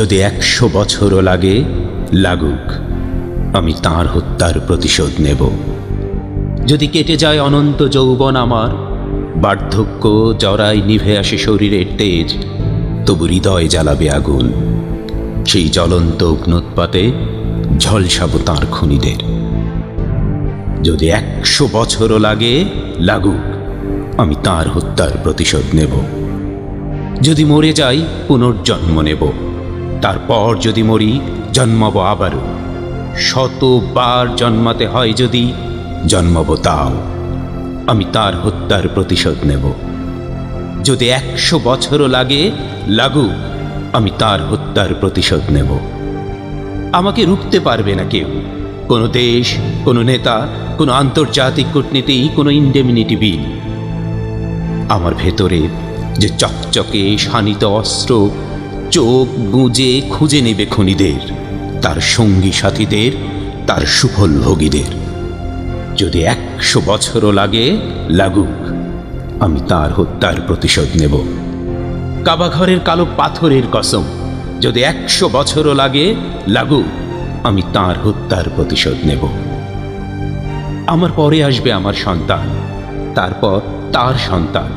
যদি একশো বছরও লাগে, লাগুক, আমি তার হত্যার প্রতিশোধ নেব। যদি কেটে যায় অনন্ত যৌবন আমার, বার্ধক্য জরায় নিভে আসে শরীরের তেজ, তবু হৃদয় জ্বালাবে আগুন। সেই জ্বলন্ত অগ্নুৎপাতে ঝলসাবো তাঁর খুনিদের। যদি একশো বছরও লাগে, লাগুক, আমি তার হত্যার প্রতিশোধ নেব। যদি মরে যাই, পুনর্জন্ম নেব। তারপর যদি মরি, জন্মাব আবারও। শতবার জন্মাতে হয় যদি, জন্মাব তাও। আমি তার হত্যার প্রতিশোধ নেব। যদি একশো বছরও লাগে, লাগুক, আমি তার হত্যার প্রতিশোধ নেব। আমাকে রুখতে পারবে না কেউ। কোনো দেশ, কোনো নেতা, কোনো আন্তর্জাতিক কূটনীতি, কোনো ইন্ডেমিনিটি বিল। আমার ভেতরে যে চকচকে শানিত অস্ত্র চোখ বুঝে খুঁজে নেবে খুনিদের, তার সঙ্গী সাথীদের, তার সুফল ভোগীদের যদি একশো বছরও লাগে, লাগুক, আমি তার হত্যার প্রতিশোধ নেব। কাবাঘরের কালো পাথরের কসম, যদি একশো বছরও লাগে, লাগুক, আমি তার হত্যার প্রতিশোধ নেব। আমার পরে আসবে আমার সন্তান, তারপর তার সন্তান।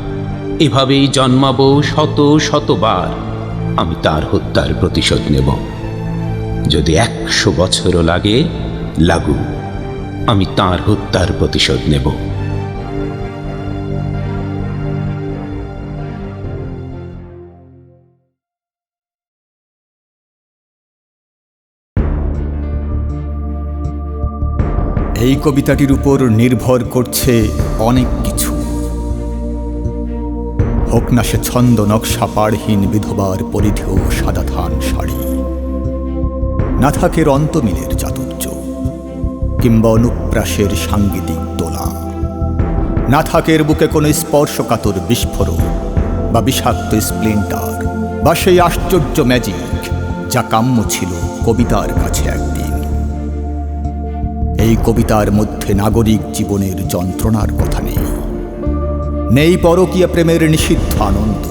এভাবেই জন্মাবো শত শতবার। আমি তার হত্যার প্রতিশোধ নেব। যদি একশো বছরও লাগে লাগু আমি তার হত্যার প্রতিশোধ নেব। এই কবিতাটির উপর নির্ভর করছে অনেক কিছু। হোক না সে ছন্দ নকশা পাড়হীন বিধবার পরিধেয় সাদা ধান শাড়ি। না থাকে রন্তমিলের চাতুর্য, কিংবা অনুপ্রাসের সাংগীতিক দোলা। না থাকে বুকে কোনো স্পর্শকাতর বিস্ফোরণ, বা বিষাক্ত স্প্লিন্টার বা সেই আশ্চর্য ম্যাজিক যা কাম্য ছিল কবিতার কাছে একদিন। এই কবিতার মধ্যে নাগরিক জীবনের যন্ত্রণার কথা নেই। নেই পরকীয়া প্রেমের নিষিদ্ধ আনন্দ।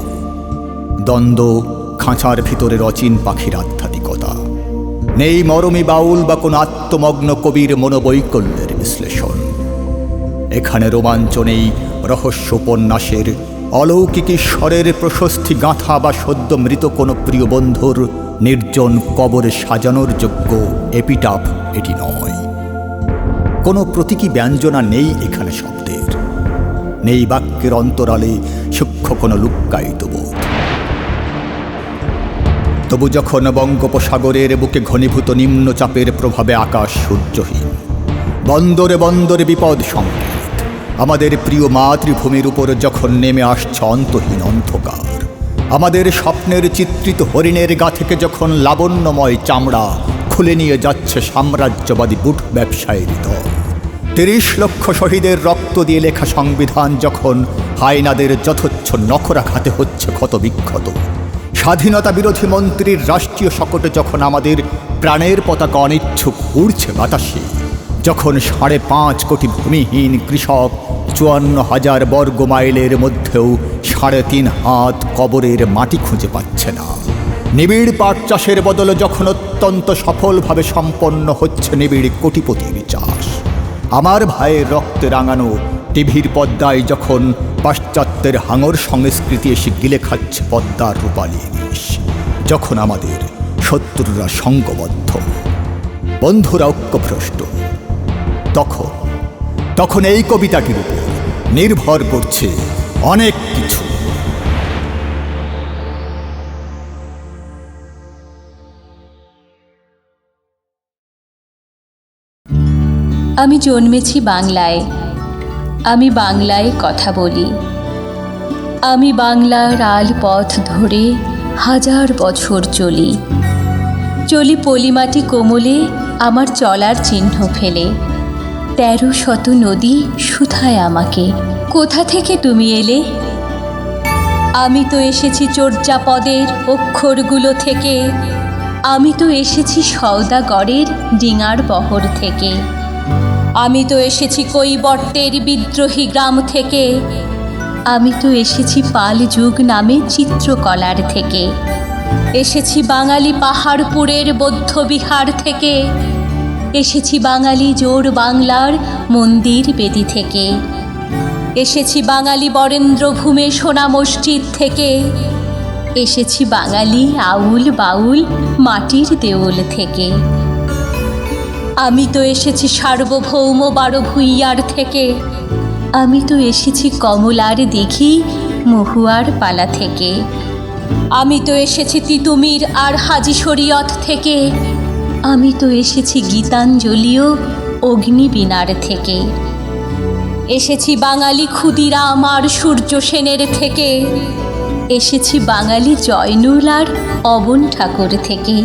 দ্বন্দ্ব খাঁচার ভিতরে রচিন পাখির আধ্যাত্মিকতা। নেই মরমী বাউল বা কোনো আত্মমগ্ন কবির মনোবৈকল্যের বিশ্লেষণ। এখানে রোমাঞ্চ নেই রহস্য উপন্যাসের অলৌকিক ঈশ্বরের প্রশস্তি গাঁথা বা সদ্য মৃত কোনো প্রিয় বন্ধুর নির্জন কবরে সাজানোর যোগ্য এপিটাফ এটি নয়। কোনো প্রতীকী ব্যঞ্জনা নেই এখানে শব্দের। নেই বাক্যের অন্তরালে সূক্ষ্ম কোনো লুক্কায়িত বোধ। তবু যখন বঙ্গোপসাগরের বুকে ঘনীভূত নিম্নচাপের প্রভাবে আকাশ সূর্যহীন, বন্দরে বন্দরে বিপদ সংকেত। আমাদের প্রিয় মাতৃভূমির উপর যখন নেমে আসছে অন্তহীন অন্ধকার, আমাদের স্বপ্নের চিত্রিত হরিণের গা থেকে যখন লাবণ্যময় চামড়া খুলে নিয়ে যাচ্ছে সাম্রাজ্যবাদী বুট ব্যবসায়ীর দল। তিরিশ লক্ষ শহীদের রক্ত দিয়ে লেখা সংবিধান যখন হায়নাদের যথোচ্ছ নখরাঘাতে হচ্ছে ক্ষত বিক্ষত। স্বাধীনতা বিরোধী মন্ত্রীর রাষ্ট্রীয় শকটে যখন আমাদের প্রাণের পতাকা অনিচ্ছুক উড়ছে বাতাসে, যখন সাড়ে পাঁচ কোটি ভূমিহীন কৃষক চুয়ান্ন হাজার বর্গ মাইলের মধ্যেও সাড়ে তিন হাত কবরের মাটি খুঁজে পাচ্ছে না। নিবিড় পাট চাষের বদলে যখন অত্যন্ত সফলভাবে সম্পন্ন হচ্ছে নিবিড় কোটিপতির চাষ। আমার ভাইয়ের রক্তে রাঙানো টিভির পদ্মায় যখন পাশ্চাত্যের হাঙর সংস্কৃতি এসে গিলে খাচ্ছে পদ্মার রূপালী ইলিশ, যখন আমাদের শত্রুরা সঙ্গবদ্ধ। বন্ধুরা ঐক্যভ্রষ্ট। তখন তখন এই কবিতাটির উপর নির্ভর করছে অনেক কিছু। আমি জন্মেছি বাংলায়। আমি বাংলায় কথা বলি। আমি বাংলার আল পথ ধরে হাজার বছর চলি। চলি পলিমাটি কোমলে, আমার চলার চিহ্ন ফেলে। তেরো শত নদী শুধায় আমাকে। কোথা থেকে তুমি এলে? আমি তো এসেছি চর্যাপদের অক্ষরগুলো থেকে। আমি তো এসেছি সওদাগরের ডিঙার বহর থেকে। আমি তো এসেছি কৈবর্তের বিদ্রোহী গ্রাম থেকে। আমি তো এসেছি পাল যুগ নামে চিত্রকলার থেকে। এসেছি বাঙালি পাহাড়পুরের বৌদ্ধবিহার থেকে। এসেছি বাঙালি জোর বাংলার মন্দির বেদি থেকে। এসেছি বাঙালি বরেন্দ্রভূমে সোনা মসজিদ থেকে। এসেছি বাঙালি আউল বাউল মাটির দেউল থেকে। আমি তো এসেছি সার্বভৌম বারো ভুইয়ার থেকে। আমি তো এসেছি কমলার দিঘি মহুয়ার পালা থেকে। আমি তো এসেছি তিতুমির আর হাজি শরীয়ত থেকে। আমি তো এসেছি গীতাঞ্জলিও অগ্নিবীণার থেকে। এসেছি বাঙালি ক্ষুদিরাম আর সূর্য সেনের থেকে। এসেছি বাঙালি জয়নুল আর অবন ঠাকুর থেকে।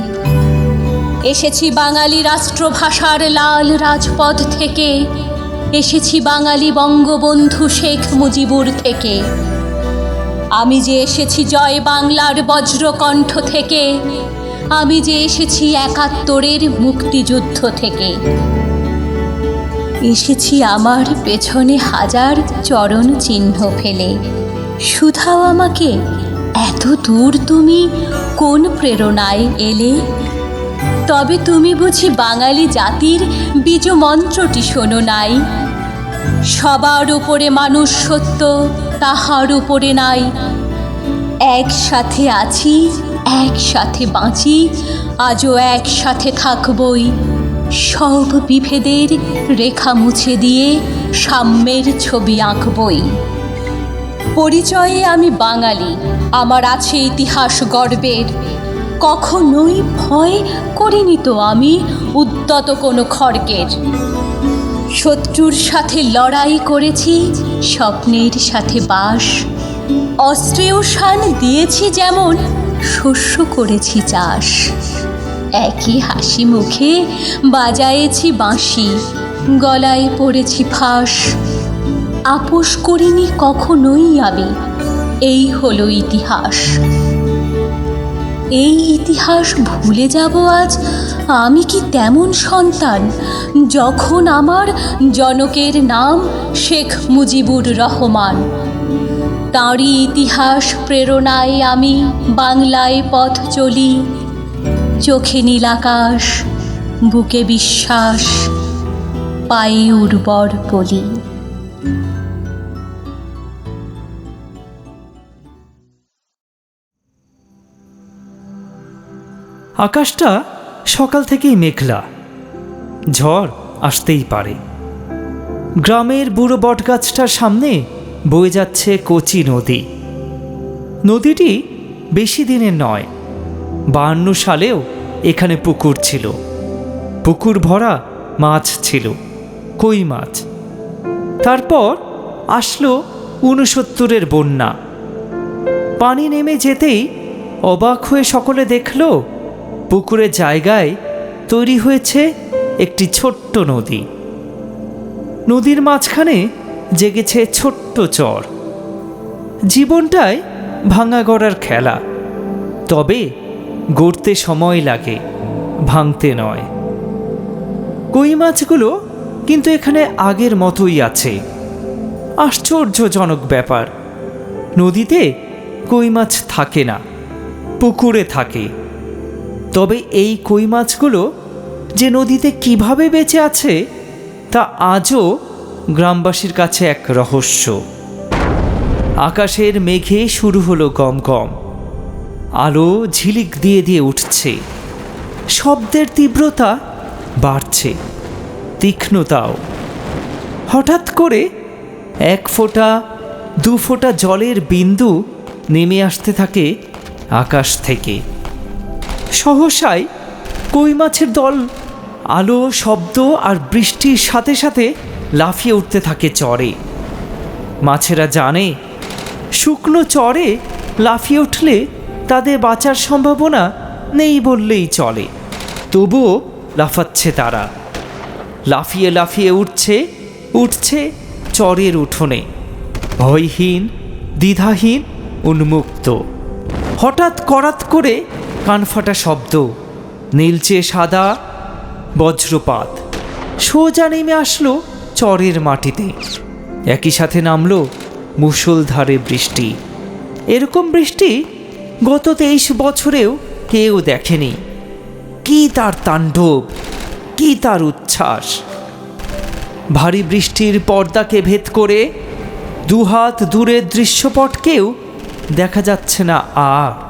এসেছি বাঙালি রাষ্ট্রভাষার লাল রাজপথ থেকে। এসেছি বাঙালি বঙ্গবন্ধু শেখ মুজিবুর থেকে। আমি যে এসেছি জয় বাংলার বজ্রকণ্ঠ থেকে, আমি যে এসেছি একাত্তরের মুক্তিযুদ্ধ থেকে। এসেছি আমার পেছনে হাজার চরণ চিহ্ন ফেলে। শুধাও আমাকে, এত দূর তুমি কোন প্রেরণায় এলে? তবে তুমি বুঝি বাঙালি জাতির বীজ মন্ত্রটি শোনো নাই। সবার উপরে মানুষ সত্য, তাহার উপরে নাই। একসাথে আছি, একসাথে বাঁচি, আজও একসাথে থাকবই। সব বিভেদের রেখা মুছে দিয়ে সাম্যের ছবি আঁকবই। পরিচয়ে আমি বাঙালি, আমার আছে ইতিহাস গর্বের। কখনোই ভয় করিনি তো আমি, উদ্যত কোনো খড়গের শত্রুর সাথে লড়াই করেছি, স্বপ্নের সাথে বাস। অস্ত্রেও শান দিয়েছি যেমন, শস্য করেছি চাষ। একই হাসি মুখে বাজায়েছি বাঁশি, গলায় পড়েছি ফাঁস। আপোষ করিনি কখনোই আমি, এই হলো ইতিহাস। এই ইতিহাস ভুলে যাব আজ? আমি কি তেমন সন্তান? যখন আমার জনকের নাম শেখ মুজিবুর রহমান। তাঁরই ইতিহাস প্রেরণায় আমি বাংলায় পথ চলি। চোখে নীলাকাশ বুকে বিশ্বাস, পায়ে উর্বর কলি আকাশটা সকাল থেকেই মেঘলা। ঝড় আসতেই পারে। গ্রামের বুড়ো বটগাছটার সামনে বয়ে যাচ্ছে কচি নদী। নদীটি বেশি দিনের নয়, বাহান্ন সালেও এখানে পুকুর ছিল। পুকুর ভরা মাছ ছিল, কই মাছ। তারপর আসলো ঊনসত্তরের বন্যা। পানি নেমে যেতেই অবাক হয়ে সকলে দেখল পুকুরের জায়গায় তৈরি হয়েছে একটি ছোট্ট নদী। নদীর মাঝখানে জেগেছে ছোট্ট চর। জীবনটায় ভাঙা গড়ার খেলা। তবে গড়তে সময় লাগে, ভাঙতে নয়। কই মাছগুলো কিন্তু এখানে আগের মতোই আছে। আশ্চর্যজনক ব্যাপার। নদীতে কই মাছ থাকে না, পুকুরে থাকে। তবে এই কই মাছগুলো যে নদীতে কীভাবে বেঁচে আছে, তা আজও গ্রামবাসীর কাছে এক রহস্য। আকাশের মেঘে শুরু হলো গম গম আলো ঝিলিক দিয়ে দিয়ে উঠছে। শব্দের তীব্রতা বাড়ছে, তীক্ষ্ণতাও। হঠাৎ করে এক ফোঁটা, দু ফোঁটা জলের বিন্দু নেমে আসতে থাকে আকাশ থেকে। সহসায় কই মাছের দল? আলো, শব্দ আর বৃষ্টির সাথে সাথে লাফিয়ে উঠতে থাকে চরে। মাছেরা জানে, শুকনো চরে লাফিয়ে উঠলে তাদের বাঁচার সম্ভাবনা নেই বললেই চলে। তবুও লাফাচ্ছে তারা। লাফিয়ে লাফিয়ে উঠছে উঠছে চরের উঠোনে। ভয়হীন, দ্বিধাহীন, উন্মুক্ত। হঠাৎ করাত করে কানফাটা শব্দ, নীলচে সাদা বজ্রপাত। সোজা নেমে আসলো চরের মাটিতে। একই সাথে নামলো মুষলধারে বৃষ্টি। এরকম বৃষ্টি গত তেইশ বছরেও কেউ দেখেনি। কি তার তাণ্ডব, কি তার উচ্ছ্বাস। ভারী বৃষ্টির পর্দাকে ভেদ করে দুহাত দূরের দৃশ্যপটকেও দেখা যাচ্ছে না আর।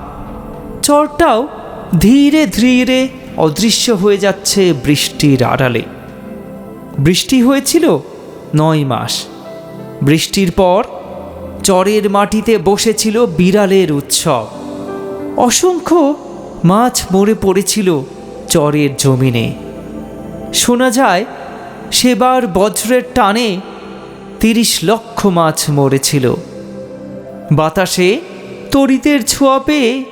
চরটাও ধীরে ধীরে অদৃশ্য হয়ে যাচ্ছে বৃষ্টির আড়ালে। বৃষ্টি হয়েছিল নয় মাস। বৃষ্টির পর চরের মাটিতে বসেছিল বিড়ালের উৎসব। অসংখ্য মাছ মরে পড়েছিল চরের জমিনে। শোনা যায়, সেবার বজ্রের টানে তিরিশ লক্ষ মাছ মরেছিল। বাতাসে তরিতের ছোঁয়া পেয়ে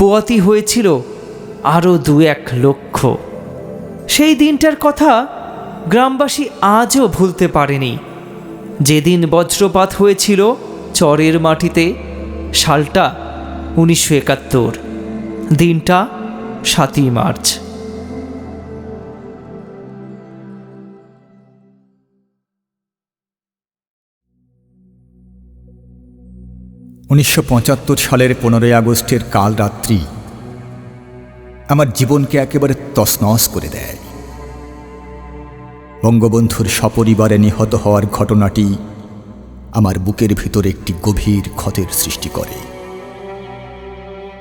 পোয়াতি হয়েছিল আরও দু এক লক্ষ। সেই দিনটার কথা গ্রামবাসী আজও ভুলতে পারেনি। যেদিন বজ্রপাত হয়েছিল চরের মাটিতে, সালটা উনিশশো একাত্তর, দিনটা সাতই মার্চ। উনিশশো পঁচাত্তর সালের পনেরোই আগস্টের কাল রাত্রি আমার জীবনকে একেবারে তছনছ করে দেয়। বঙ্গবন্ধুর সপরিবারে নিহত হওয়ার ঘটনাটি আমার বুকের ভিতর একটি গভীর ক্ষতের সৃষ্টি করে।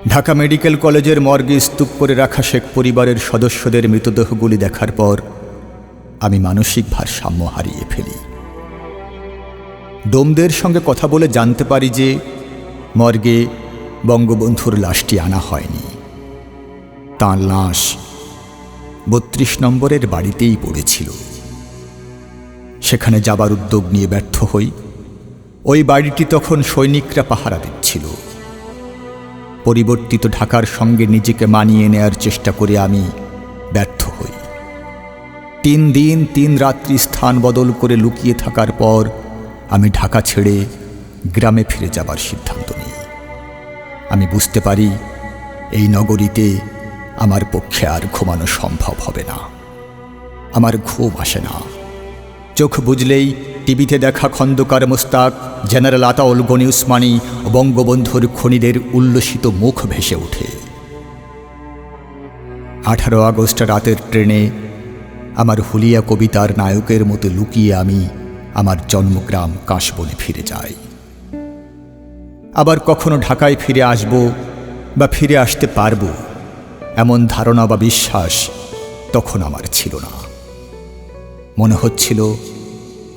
ঢাকা মেডিকেল কলেজের মর্গে স্তূপ করে রাখা শেখ পরিবারের সদস্যদের মৃতদেহগুলি দেখার পর আমি মানসিক ভারসাম্য হারিয়ে ফেলি। ডোমদের সঙ্গে কথা বলে জানতে পারি যে মর্গে বঙ্গবন্ধুর লাশটি আনা হয়নি। তাঁর লাশ বত্রিশ নম্বরের বাড়িতেই পড়েছিল। সেখানে যাবার উদ্যোগ নিয়ে ব্যর্থ হই, ওই বাড়িটি তখন সৈনিকরা পাহারা দিচ্ছিল। পরিবর্তিত ঢাকার সঙ্গে নিজেকে মানিয়ে নেয়ার চেষ্টা করে আমি ব্যর্থ হই। তিন দিন তিন রাত্রি স্থান বদল করে লুকিয়ে থাকার পর আমি ঢাকা ছেড়ে গ্রামে ফিরে যাবার সিদ্ধান্ত নিই। আমি বুঝতে পারি এই নগরীতে আমার পক্ষে আর ঘুমানো সম্ভব হবে না। আমার ঘুম আসে না। চোখ বুঝলেই টিভিতে দেখা খন্দকার মোস্তাক, জেনারেল আতাউল গনি উসমানী ও বঙ্গবন্ধুর খনিদের উল্লসিত মুখ ভেসে ওঠে। আঠারো আগস্ট রাতের ট্রেনে আমার হুলিয়া কবিতার নায়কের মতো লুকিয়ে আমি আমার জন্মগ্রাম কাশবনে ফিরে যাই। আবার কখনো ঢাকায় ফিরে আসব বা ফিরে আসতে পারব, এমন ধারণা বা বিশ্বাস তখন আমার ছিল না। মনে হচ্ছিল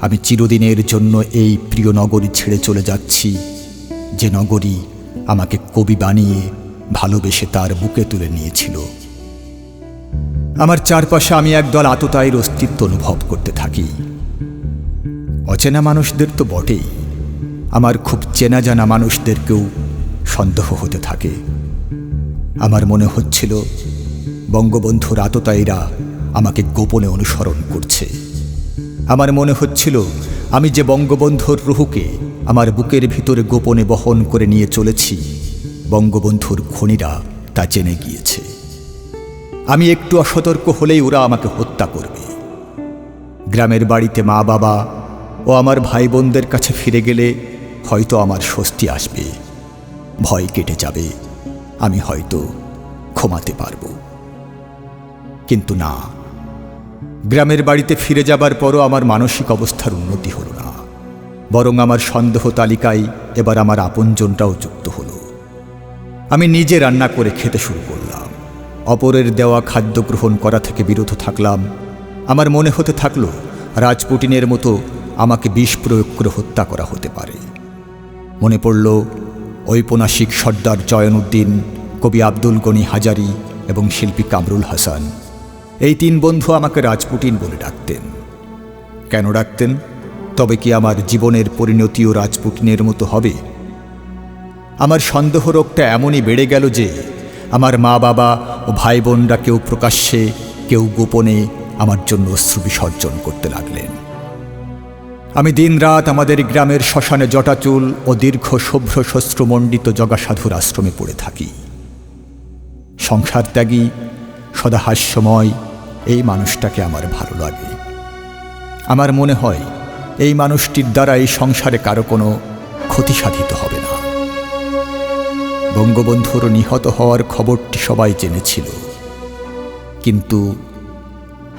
আমি চিরদিনের জন্য এই প্রিয় নগরী ছেড়ে চলে যাচ্ছি, যে নগরী আমাকে কবি বানিয়ে ভালোবেসে তার বুকে তুলে নিয়েছিল। আমার চারপাশে আমি একদল আততায়ীর অস্তিত্ব অনুভব করতে থাকি। অচেনা মানুষদের তো বটেই। আমার খুব চেনা জানা মানুষদেরকেও সন্দেহ হতে থাকে। আমার মনে হচ্ছিল বঙ্গবন্ধুর আততায়ীরা আমাকে গোপনে অনুসরণ করছে। আমার মনে হচ্ছিল, আমি যে বঙ্গবন্ধুর রুহুকে আমার বুকের ভিতরে গোপনে বহন করে নিয়ে চলেছি, বঙ্গবন্ধুর খনিরা তা জেনে গিয়েছে। আমি একটু অসতর্ক হলেই ওরা আমাকে হত্যা করবে। গ্রামের বাড়িতে মা বাবা ও আমার ভাই বোনদের কাছে ফিরে গেলে হয়তো আমার স্বস্তি আসবে। ভয় কেটে যাবে। আমি হয়তো ক্ষমাতে পারব। কিন্তু না, গ্রামের বাড়িতে ফিরে যাবার পরও আমার মানসিক অবস্থার উন্নতি হলো না। বরং আমার সন্দেহ তালিকায় এবার আমার আপনজনটাও যুক্ত হলো। আমি নিজে রান্না করে খেতে শুরু করলাম। অপরের দেওয়া খাদ্য গ্রহণ করা থেকে বিরত থাকলাম। আমার মনে হতে থাকল, রাজপুটিনের মতো আমাকে বিষ প্রয়োগ করে হত্যা করা হতে পারে। মনে পড়ল, ঔপন্যাসিক সর্দার জয়নুদ্দিন, কবি আব্দুল গনি হাজারি এবং শিল্পী কামরুল হাসান। এই তিন বন্ধু আমাকে রাজপুটিন বলে ডাকতেন। কেন ডাকতেন? তবে কি আমার জীবনের পরিণতিও রাজপুটিনের মতো হবে? আমার সন্দেহ রোগটা এমনই বেড়ে গেল যে, আমার মা বাবা ও ভাই বোনরা কেউ প্রকাশ্যে, কেউ গোপনে আমার জন্য অশ্রু বিসর্জন করতে লাগলেন। আমি দিনরাত আমাদের গ্রামের শ্মশানে জটাচুল ও দীর্ঘ শুভ্র শস্ত্রমণ্ডিত জগাসাধুর আশ্রমে পড়ে থাকি। সংসার ত্যাগী, সদা হাস্যময়, এই মানুষটাকে আমার ভালো লাগে। আমার মনে হয়, এই মানুষটির দ্বারা এই সংসারে কারও কোনো ক্ষতি সাধিত হবে না। বঙ্গবন্ধুর নিহত হওয়ার খবরটি সবাই জেনেছিল। কিন্তু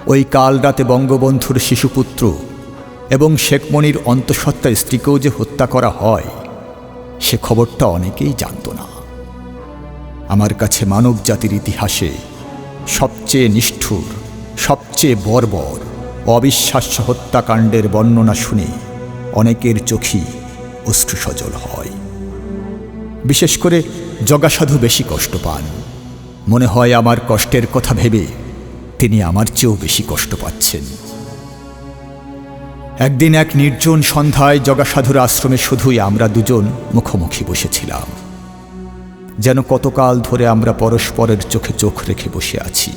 ওই কাল রাতে বঙ্গবন্ধুর শিশুপুত্র এবং শেখমণির অন্তঃসত্ত্বা স্ত্রীকেও যে হত্যা করা হয়, সে খবরটা অনেকেই জানত না। আমার কাছে মানব জাতির ইতিহাসে সবচেয়ে নিষ্ঠুর, সবচেয়ে বর্বর, অবিশ্বাস্য হত্যাকাণ্ডের বর্ণনা শুনে অনেকের চোখই অশ্রুসজল হয়। বিশেষ করে জগাসাধু বেশি কষ্ট পান। মনে হয় আমার কষ্টের কথা ভেবে তিনি আমার চেয়েও বেশি কষ্ট পাচ্ছেন। একদিন এক নির্জন সন্ধ্যায় জগাসাধুর আশ্রমে শুধুই আমরা দুজন মুখোমুখি বসেছিলাম। যেন কতকাল ধরে আমরা পরস্পরের চোখে চোখ রেখে বসে আছি।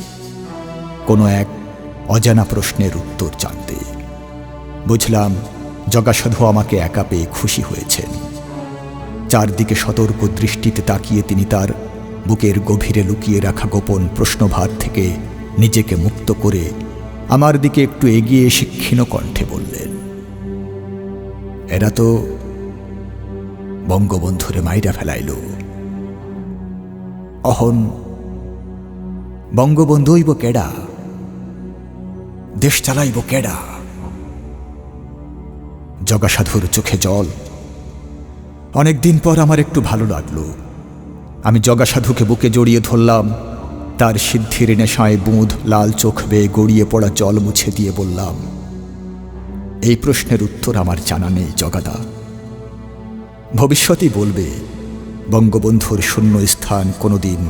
কোনো এক অজানা প্রশ্নের উত্তর জানতে। বুঝলাম জগাসাধু আমাকে একা পেয়ে খুশি হয়েছেন। চারদিকে সতর্ক দৃষ্টিতে তাকিয়ে তিনি তার বুকের গভীরে লুকিয়ে রাখা গোপন প্রশ্নভার থেকে নিজেকে মুক্ত করে আমার দিকে একটু এগিয়ে এসে ক্ষীণ কণ্ঠে বললেন, এরা তো বঙ্গবন্ধুরে মাইরা ফেলাইল। অহন বঙ্গবন্ধুইব কেডা? দেশ চালাইব কেডা? জগাসাধুর চোখে জল। অনেকদিন পর আমার একটু ভালো লাগল। আমি জগাসাধুকে বুকে জড়িয়ে ধরলাম। তার সিদ্ধির নেশায় বুঁদ লাল চোখ বেয়ে গড়িয়ে পড়া জল মুছে দিয়ে বললাম, এই প্রশ্নের উত্তর আমার জানা নেই, জগাদা। ভবিষ্যতেই বলবে, বঙ্গবন্ধুর শূন্য স্থান কোনোদিন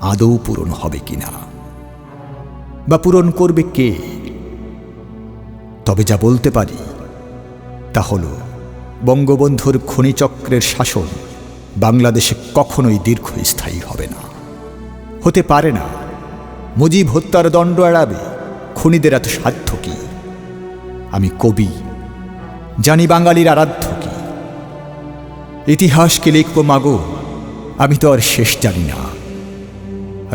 আদৌ পূরণ হবে কিনা বা পূরণ করবে কে? তবে যা বলতে পারি, তা হল, বঙ্গবন্ধুর খনিচক্রের শাসন বাংলাদেশে কখনোই দীর্ঘস্থায়ী হবে না। হতে পারে না। মুজিব হত্যার দণ্ড এড়াবে, খুনিদের এত সাধ্য কি? আমি কবি, জানি বাঙালির আরাধ্য কি। ইতিহাসকে লিখব মাগো, আমি তো আর শেষ জানি না।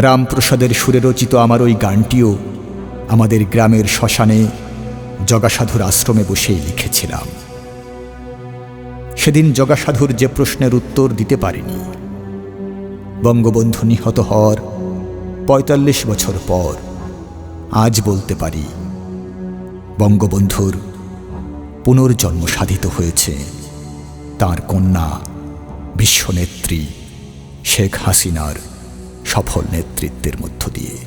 রামপ্রসাদের সুরে রচিত আমার ওই গানটিও আমাদের গ্রামের শ্মশানে জগাসাধুর আশ্রমে বসেই লিখেছিলাম। সেদিন জগাসাধুর যে প্রশ্নের উত্তর দিতে পারিনি, বঙ্গবন্ধু নিহত হওয়ার পঁয়তাল্লিশ বছর পর আজ বলতে পারি বঙ্গবন্ধুর পুনর্জন্ম সাধিত হয়েছে তার কন্যা বিশ্বনেত্রী শেখ হাসিনার সফল নেতৃত্বের মধ্য দিয়ে।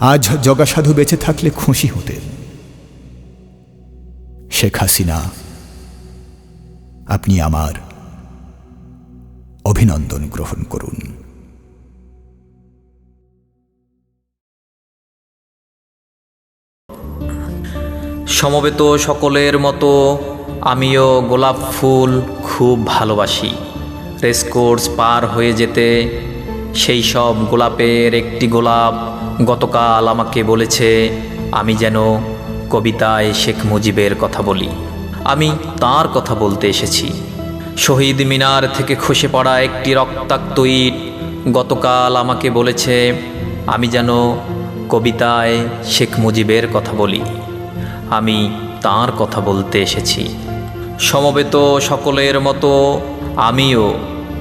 আজ জগাসাধু বেঁচে থাকলে খুশি হতেন। শেখ হাসিনা, আপনি আমার অভিনন্দন গ্রহণ করুন। সমবেত সকলের মতো আমিও গোলাপ ফুল খুব ভালোবাসি। রেসকোর্স পার হয়ে যেতে সেই সব গোলাপের একটি গোলাপ গতকাল আমাকে বলেছে, আমি যেন কবিতায় শেখ মুজিবের কথা বলি। আমি তার কথা বলতে এসেছি। শহীদ মিনার থেকে খসে পড়া একটি রক্তাক্ত ইট গতকাল আমাকে বলেছে, আমি যেন কবিতায় শেখ মুজিবের কথা বলি। আমি তার কথা বলতে এসেছি। সমবেত সকলের মতো আমিও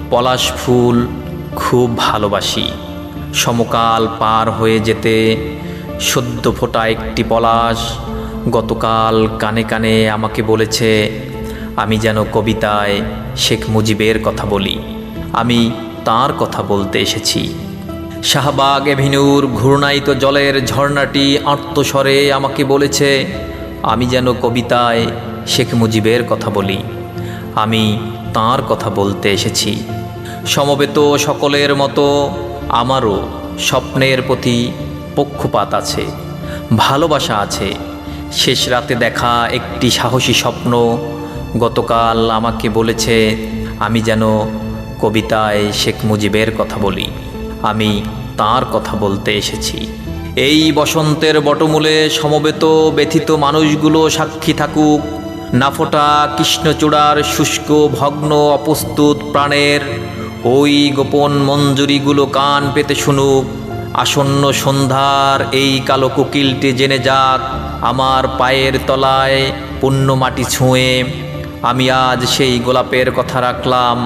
পলাশ ফুল খুব ভালোবাসি। সমকাল পার হয়ে যেতে সদ্য ফোটা একটি পলাশ গতকাল কানে কানে আমাকে বলেছে, আমি যেন কবিতায় শেখ মুজিবের কথা বলি। আমি তার কথা বলতে এসেছি। শাহবাগ এভিনিউর ঘূর্ণায়িত জলের ঝর্ণাটি আত্মস্বরে আমাকে বলেছে আমি যেন কবিতায় শেখ মুজিবের কথা বলি। আমি তার কথা বলতে এসেছি। সমবেত সকলের মতো আমারও স্বপ্নের প্রতি পক্ষপাত আছে, ভালোবাসা আছে। শেষ রাতে দেখা একটি সাহসী স্বপ্ন, গতকাল আমাকে বলেছে, আমি যেন কবিতায় শেখ মুজিবের কথা বলি। আমি তার কথা বলতে এসেছি। এই বসন্তের বটমূলে সমবেত ব্যথিত মানুষগুলো সাক্ষী থাকুক নাফোটা কৃষ্ণচূড়ার শুষ্ক ভগ্ন অপ্রস্তুত প্রাণের। ওই গোপন মঞ্জুরিগুলো কান পেতে শুনুক, আসন্ন সন্ধ্যার এই কালো কোকিলটি জেনে যাক আমার পায়ের তলায় পুণ্য মাটি ছুঁয়ে। আমি আজ সেই গোলাপের কথা রাখলাম,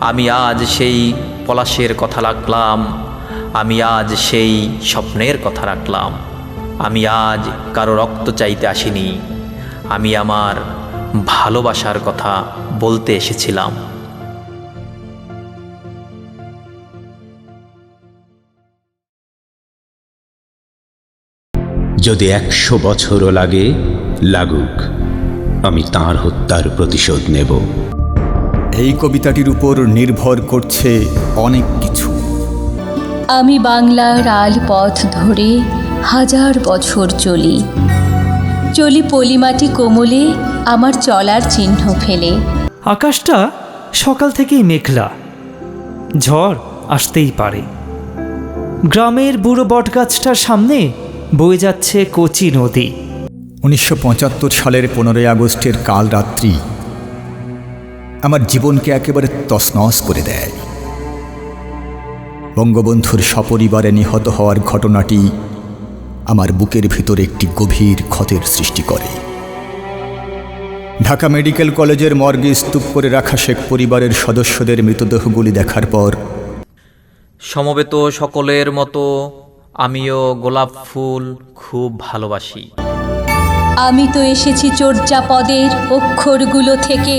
আমি আজ সেই পলাশের কথা রাখলাম। আমি আজ সেই স্বপ্নের কথা রাখলাম। আমি আজ কারও রক্ত চাইতে আসিনি। আমি আমার ভালোবাসার কথা বলতে এসেছিলাম। যদি একশো বছরও লাগে লাগুক আমি তার হত্যার প্রতিশোধ নেব। এই কবিতাটির উপর নির্ভর করছে অনেক কিছু। আমি বাংলার আল পথ ধরে হাজার বছর চলি। চলি পলিমাটি কোমলে আমার চলার চিহ্ন ফেলে। আকাশটা সকাল থেকেই মেঘলা। ঝড় আসতেই পারে। গ্রামের বুড়ো বটগাছটার সামনে বয়ে যাচ্ছে কচি নদী। উনিশশো পঁচাত্তর সালের পনেরোই আগস্টের কাল রাত্রি আমার জীবনকে একেবারে তসনস করে দেয়। বঙ্গবন্ধুর সপরিবারে নিহত হওয়ার ঘটনাটি আমার বুকের ভিতরে একটি গভীর ক্ষতের সৃষ্টি করে। ঢাকা মেডিকেল কলেজের মর্গে স্তূপ করে রাখা শেখ পরিবারের সদস্যদের মৃতদেহগুলি দেখার পর সমবেত সকলের মতো আমিও গোলাপ ফুল খুব ভালোবাসি। আমি তো এসেছি চর্যাপদের অক্ষরগুলো থেকে।